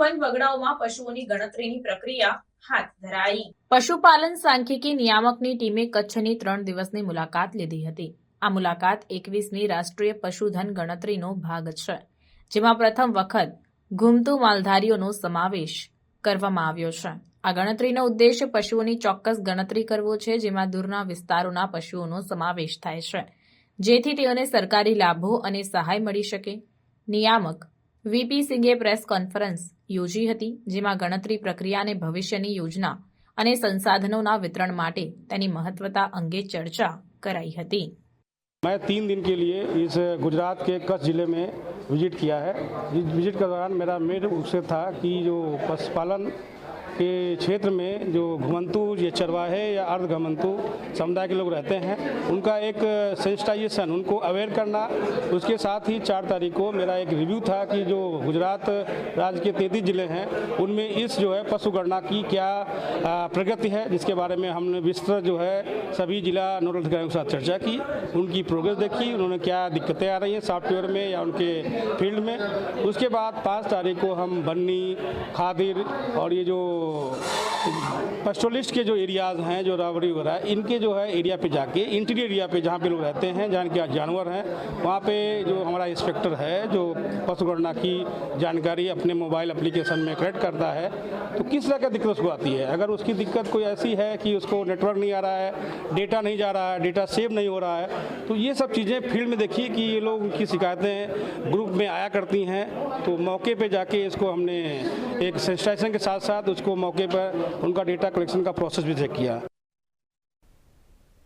One વગડાઓમાં પશુઓની ગણતરીની પ્રક્રિયા હાથ ધરાઈ. પશુપાલન સાંખ્યિકી નિયામકની ટીમે કચ્છની ત્રણ દિવસની મુલાકાત લીધી હતી. આ મુલાકાત એકવીસમી રાષ્ટ્રીય પશુધન ગણતરીનો ભાગ છે, જેમાં પ્રથમ વખત ઘૂમતું માલધારીઓનો સમાવેશ કરવામાં આવ્યો છે. આ ગણતરીનો ઉદ્દેશ પશુઓની ચોક્કસ ગણતરી કરવો છે, જેમાં દૂરના વિસ્તારોના પશુઓનો સમાવેશ થાય છે, જેથી તેઓને સરકારી લાભો અને સહાય મળી શકે. નિયામક વીપી સિંઘે પ્રેસ કોન્ફરન્સ યોજી હતી જેમાં ગણતરી પ્રક્રિયા અને ભવિષ્યની યોજના અને સંસાધનોના વિતરણ માટે તેની મહત્વતા અંગે ચર્ચા કરાઈ હતી मैं तीन दिन के लिए इस गुजरात के कच्छ ज़िले में विजिट किया है इस विजिट के दौरान मेरा मेन उद्देश्य था कि जो पशुपालन के क्षेत्र में जो घुमंतु, या चरवाहे या अर्ध घुमंतु समुदाय के लोग रहते हैं, उनका एक सेंसिटाइजेशन, उनको अवेयर करना, उसके साथ ही चार तारीख को मेरा एक रिव्यू था कि जो गुजरात राज्य के तैंतीस ज़िले हैं, उनमें इस जो है पशु गणना की क्या प्रगति है, जिसके बारे में हमने विस्तृत जो है सभी जिला नोडल अधिकारियों के साथ चर्चा की, उनकी प्रोग्रेस देखी, उन्होंने क्या दिक्कतें आ रही हैं सॉफ्टवेयर में या उनके फ़ील्ड में। उसके बाद पाँच तारीख को हम बन्नी, खादिर और ये जो पेस्टोलिस्ट के जो एरियाज़ हैं, जो रावड़ी वगैरह इनके जो है एरिया पे जाके इंटीरियर एरिया पे जहाँ पे लोग रहते हैं, जहाँ के जानवर हैं, वहाँ पे जो हमारा इंस्पेक्टर है, जो पशु गणना की जानकारी अपने मोबाइल एप्लीकेशन में कलेक्ट करता है तो किस तरह की दिक्कत उसको आती है? अगर उसकी दिक्कत कोई ऐसी है कि उसको नेटवर्क नहीं आ रहा है डेटा नहीं जा रहा है डेटा सेव नहीं हो रहा है तो ये सब चीज़ें फ़ील्ड में देखिए कि ये लोग उनकी शिकायतें ग्रुप में आया करती हैं तो मौके पर जाके इसको हमने एक सेंसिटाइजेशन के साथ साथ उसको मौके पर उनका डेटा कलेक्शन का प्रोसेस भी चेक किया।